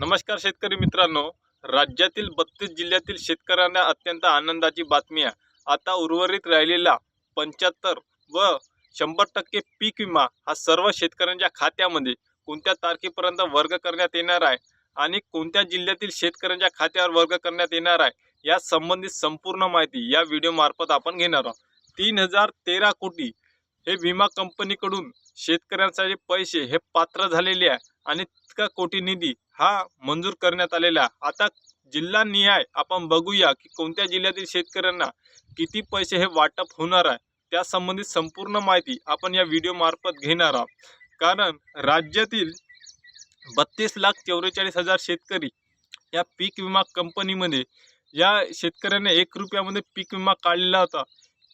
नमस्कार शेतकरी मित्रांनो. राज्यातील बत्तीस जिल्ह्यातील शेतकऱ्यांना अत्यंत आनंदाची बातमी आहे. आता उर्वरित राहिलेला पंच्याहत्तर व शंभर टक्के पीक विमा हा सर्व शेतकऱ्यांच्या खात्यामध्ये कोणत्या तारखेपर्यंत वर्ग करण्यात येणार आहे आणि कोणत्या जिल्ह्यातील शेतकऱ्यांच्या खात्यावर वर्ग करण्यात येणार आहे या संबंधित संपूर्ण माहिती या व्हिडिओमार्फत आपण घेणार आहोत. तीन हजार तेरा कोटी हे विमा कंपनीकडून शेतकऱ्यांसाठी पैसे हे पात्र झालेले आहे. आणि इतका कोटी निधी हा मंजूर करण्यात आलेला आहे. आता जिल्हा निहाय आपण बघूया की कोणत्या जिल्ह्यातील शेतकऱ्यांना किती पैसे हे वाटप होणार आहे. त्या संबंधित संपूर्ण माहिती आपण या व्हिडिओ मार्फत घेणार आहोत. कारण राज्यातील बत्तीस लाख चौवेचाळीस हजार शेतकरी या पीक विमा कंपनीमध्ये या शेतकऱ्याने एक रुपयामध्ये पीक विमा काढलेला होता.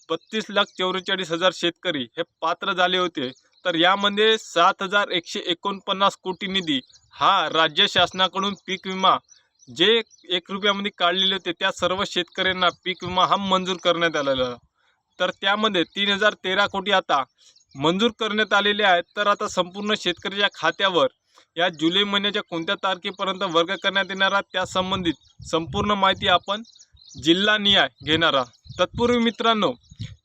बत्तीस लाख चौवेचाळीस हजार शेतकरी हे पात्र झाले होते. तर यामध्ये सात हजार एकशे एकोणपन्नास कोटी निधी हा राज्य शासनाकडून पीक विमा जे एक रुपयामध्ये काढलेले होते त्या सर्व शेतकऱ्यांना पीक विमा हा मंजूर करण्यात आलेला. तर त्यामध्ये तीन हजार तेरा कोटी आता मंजूर करण्यात आलेले आहेत. तर आता संपूर्ण शेतकऱ्याच्या खात्यावर या जुलै महिन्याच्या कोणत्या तारखेपर्यंत वर्ग करण्यात येणार त्या संबंधित संपूर्ण माहिती आपण जिल्हा निहाय घेणार तत्पूर्वी मित्रांनो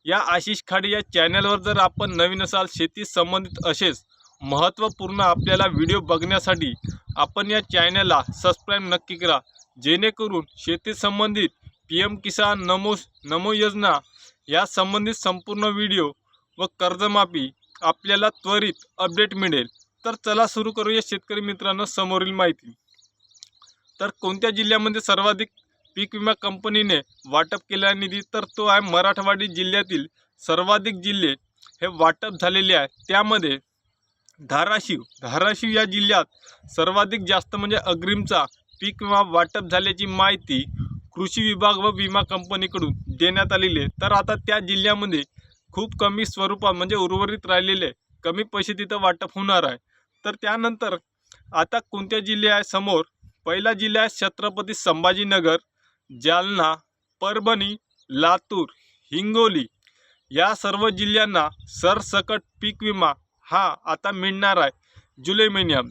या आशिष खाडे या चॅनलवर जर आपण नवीन असाल शेती संबंधित असेच महत्त्वपूर्ण आपल्याला व्हिडिओ बघण्यासाठी आपण या चॅनलला सबस्क्राईब नक्की करा. जेणेकरून शेती संबंधित पी एम किसान नमो नमो योजना या संबंधित संपूर्ण व्हिडिओ व कर्जमाफी आपल्याला त्वरित अपडेट मिळेल. तर चला सुरू करूया शेतकरी मित्रांनो समोरील माहिती. तर कोणत्या जिल्ह्यामध्ये सर्वाधिक पीक विमा कंपनीने वाटप केलेला निधी तर तो आहे मराठवाडी जिल्ह्यातील सर्वाधिक जिल्हे हे वाटप झालेले आहे. त्यामध्ये धाराशिव धाराशिव या जिल्ह्यात सर्वाधिक जास्त म्हणजे अग्रिमचा पीक विमा वाटप झाल्याची माहिती कृषी विभाग व विमा कंपनीकडून देण्यात आलेली आहे. तर आता त्या जिल्ह्यामध्ये खूप कमी स्वरूपात म्हणजे उर्वरित राहिलेले कमी पैसे तिथं वाटप होणार आहे. तर त्यानंतर आता कोणत्या जिल्हे आहे? समोर पहिला जिल्हा आहे छत्रपती संभाजीनगर. जालना परभणी लातूर हिंगोली या सर्व जिल्ह्यांना सरसकट पीक विमा हा आता मिळणार आहे. जुलै महिन्यात.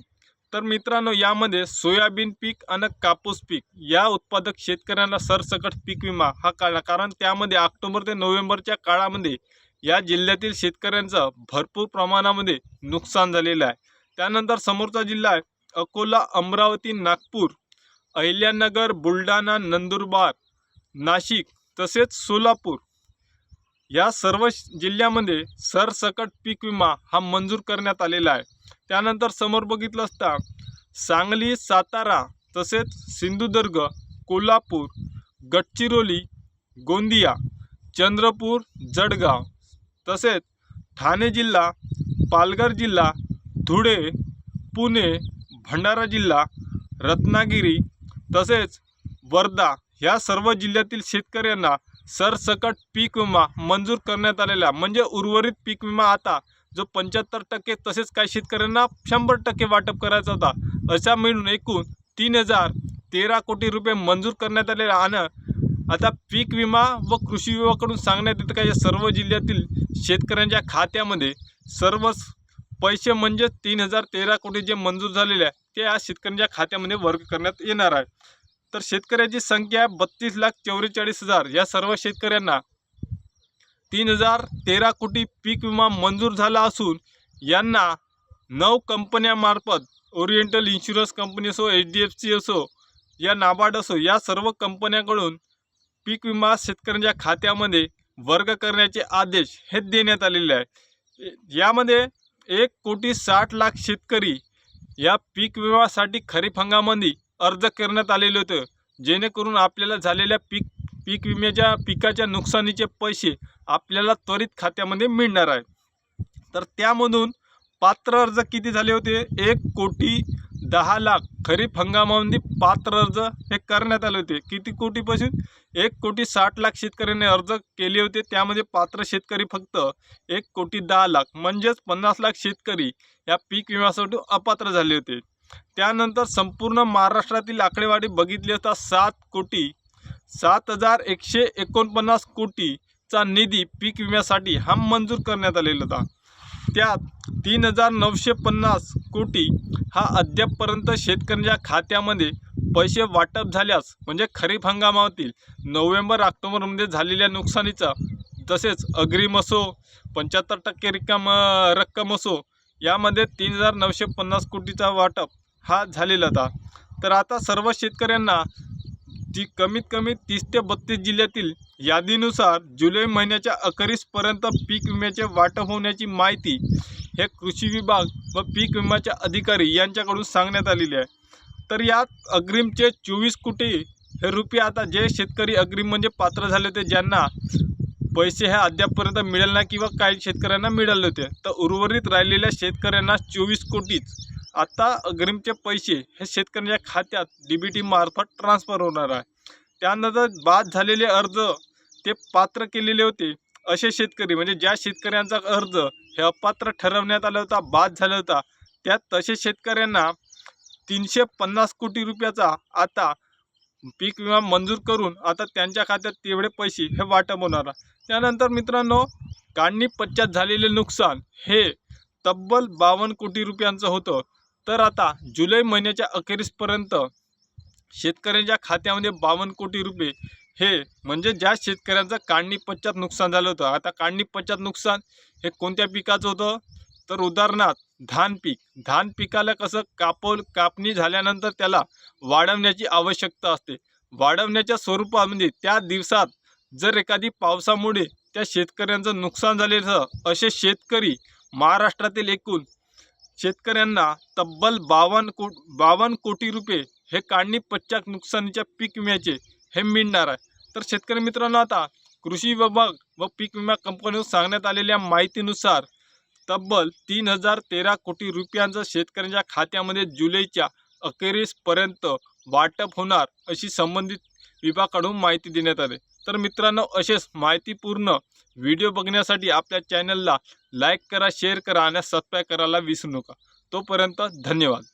तर मित्रांनो यामध्ये सोयाबीन पीक आणि कापूस पीक या उत्पादक शेतकऱ्यांना सरसकट पीक विमा हा काढला कारण त्यामध्ये ऑक्टोबर ते नोव्हेंबरच्या काळामध्ये या जिल्ह्यातील शेतकऱ्यांचं भरपूर प्रमाणामध्ये नुकसान झालेलं आहे. त्यानंतर समोरचा जिल्हा आहे अकोला अमरावती नागपूर. अहिल्यानगर बुलढाणा नंदुरबार नाशिक तसेच सोलापूर या सर्व जिल्ह्यामध्ये सरसकट पीक विमा हा मंजूर करण्यात आलेला आहे. त्यानंतर समोर बघितलं असता सांगली सातारा तसेच सिंधुदुर्ग कोल्हापूर गडचिरोली गोंदिया चंद्रपूर जळगाव तसेच ठाणे जिल्हा पालघर जिल्हा धुळे पुणे भंडारा जिल्हा रत्नागिरी तसेच वर्धा ह्या सर्व जिल्ह्यातील शेतकऱ्यांना सरसकट पीक विमा मंजूर करण्यात आलेला म्हणजे उर्वरित पीक विमा आता जो पंच्याहत्तर टक्के तसेच काही शेतकऱ्यांना शंभर टक्के वाटप करायचा होता अशा मिळून एकूण तीन हजार तेरा कोटी रुपये मंजूर करण्यात आलेला आणि आता पीक विमा व कृषी विभागाकडून सांगण्यात येतं का या सर्व जिल्ह्यातील शेतकऱ्यांच्या खात्यामध्ये सर्वच पैसे म्हणजे तीन हजार तेरा कोटी जे मंजूर झालेले आहे ते आज शेतकऱ्यांच्या खात्यामध्ये वर्ग करण्यात येणार आहे. तर शेतकऱ्याची संख्या बत्तीस लाख चौवेचाळीस हजार या सर्व शेतकऱ्यांना तीन हजार तेरा कोटी पीक विमा मंजूर झाला असून यांना नऊ कंपन्यामार्फत ओरिएंटल इन्शुरन्स कंपनी असो एच डी एफ सी असो या नाबार्ड असो या सर्व कंपन्याकडून पीक विमा शेतकऱ्यांच्या खात्यामध्ये वर्ग करण्याचे आदेश हे देण्यात आलेले आहे. यामध्ये एक कोटी साठ लाख शेतकरी या पीक विम्यासाठी खरीप हंगामामध्ये अर्ज करण्यात आलेले होतं. जेणेकरून आपल्याला झालेल्या पीक पीक विम्याच्या पिकाच्या नुकसानीचे पैसे आपल्याला त्वरित खात्यामध्ये मिळणार आहे. तर त्यामधून पात्र अर्ज किती झाले होते? एक कोटी दहा लाख खरीप हंगामामध्ये पात्र अर्ज हे करण्यात आले होते. किती कोटीपासून? एक कोटी साठ लाख शेतकऱ्यांनी अर्ज केले होते. त्यामध्ये पात्र शेतकरी फक्त एक कोटी दहा लाख म्हणजेच पन्नास लाख शेतकरी या पीक विम्यासाठी अपात्र झाले होते. त्यानंतर संपूर्ण महाराष्ट्रातील आकडेवारी बघितली असता सात कोटी सात हजार एकशे एकोणपन्नास कोटीचा निधी पीक विम्यासाठी हा मंजूर करण्यात आलेला होता. त्यात तीन हजार नऊशे पन्नास कोटी हा अद्यापपर्यंत शेतकऱ्यांच्या खात्यामध्ये पैसे वाटप झाल्यास म्हणजे खरीप हंगामातील नोव्हेंबर ऑक्टोबरमध्ये झालेल्या नुकसानीचा तसेच अग्रिम असो पंच्याहत्तर टक्के रिकाम रक्कम असो यामध्ये तीन हजार नऊशे पन्नास कोटीचा वाटप हा झालेला होता. तर आता सर्व शेतकऱ्यांना जी कमीत कमी तीस ते बत्तीस जिल्ह्यातील यादीनुसार जुलै महिन्याच्या अखेरीसपर्यंत पीक विम्याचे वाटप होण्याची माहिती हे कृषी विभाग व पीक विम्याच्या अधिकारी यांच्याकडून सांगण्यात आलेली आहे. तर यात अग्रिमचे चोवीस कोटी हे रुपये आता जे शेतकरी अग्रिम म्हणजे पात्र झाले होते ज्यांना पैसे हे अद्यापपर्यंत मिळाले नाही किंवा काही शेतकऱ्यांना मिळाले होते. तर उर्वरित राहिलेल्या शेतकऱ्यांना चोवीस कोटीच आता अग्रिमचे पैसे हे शेतकऱ्यांच्या खात्यात डी बी टी मार्फत ट्रान्सफर होणार आहे. त्यानंतर बाद झालेले अर्ज ते पात्र केलेले होते. असे शेतकरी म्हणजे ज्या शेतकऱ्यांचा अर्ज हे अपात्र ठरवण्यात आला होता बाद झाला होता त्यात तसे शेतकऱ्यांना तीनशे पन्नास कोटी रुपयाचा आता पीक विमा मंजूर करून आता त्यांच्या खात्यात तेवढे पैसे हे वाटप होणार त्यानंतर मित्रांनो काढणी पश्चात झालेले नुकसान हे तब्बल बावन्न कोटी रुपयांचं होतं. तर आता जुलै महिन्याच्या अखेरीसपर्यंत शेतकऱ्यांच्या खात्यामध्ये बावन्न कोटी रुपये हे म्हणजे ज्या शेतकऱ्यांचं काढणी पश्चात नुकसान झालं होतं. आता काढणी पश्चात नुकसान हे कोणत्या पिकाचं होतं? तर उदाहरणार्थ धान पीक. धान पिकाला कसं कापल कापणी झाल्यानंतर त्याला वाढवण्याची आवश्यकता असते. वाढवण्याच्या स्वरूपामध्ये त्या दिवसात जर एखादी पावसामुळे त्या शेतकऱ्यांचं नुकसान झालेलं असे शेतकरी महाराष्ट्रातील एकूण शेतकऱ्यांना तब्बल बावन्न को बावन्न कोटी रुपये हे काढणी पश्चात नुकसानीच्या पीक विम्याचे हे मिळणार आहे. तर शेतकरी मित्रांनो आता कृषी विभाग व पीक विमा कंपनीवर सांगण्यात आलेल्या माहितीनुसार तब्बल तीन हजार तेरा कोटी रुपयांचं शेतकऱ्यांच्या खात्यामध्ये जुलैच्या अखेरीसपर्यंत वाटप होणार अशी संबंधित विभागाकडून माहिती देण्यात आली. तर मित्रांनो असेच माहितीपूर्ण व्हिडिओ बघण्यासाठी आपल्या चॅनलला लाईक करा शेअर करा आणि सबस्क्राईब करायला विसरू नका. तोपर्यंत धन्यवाद.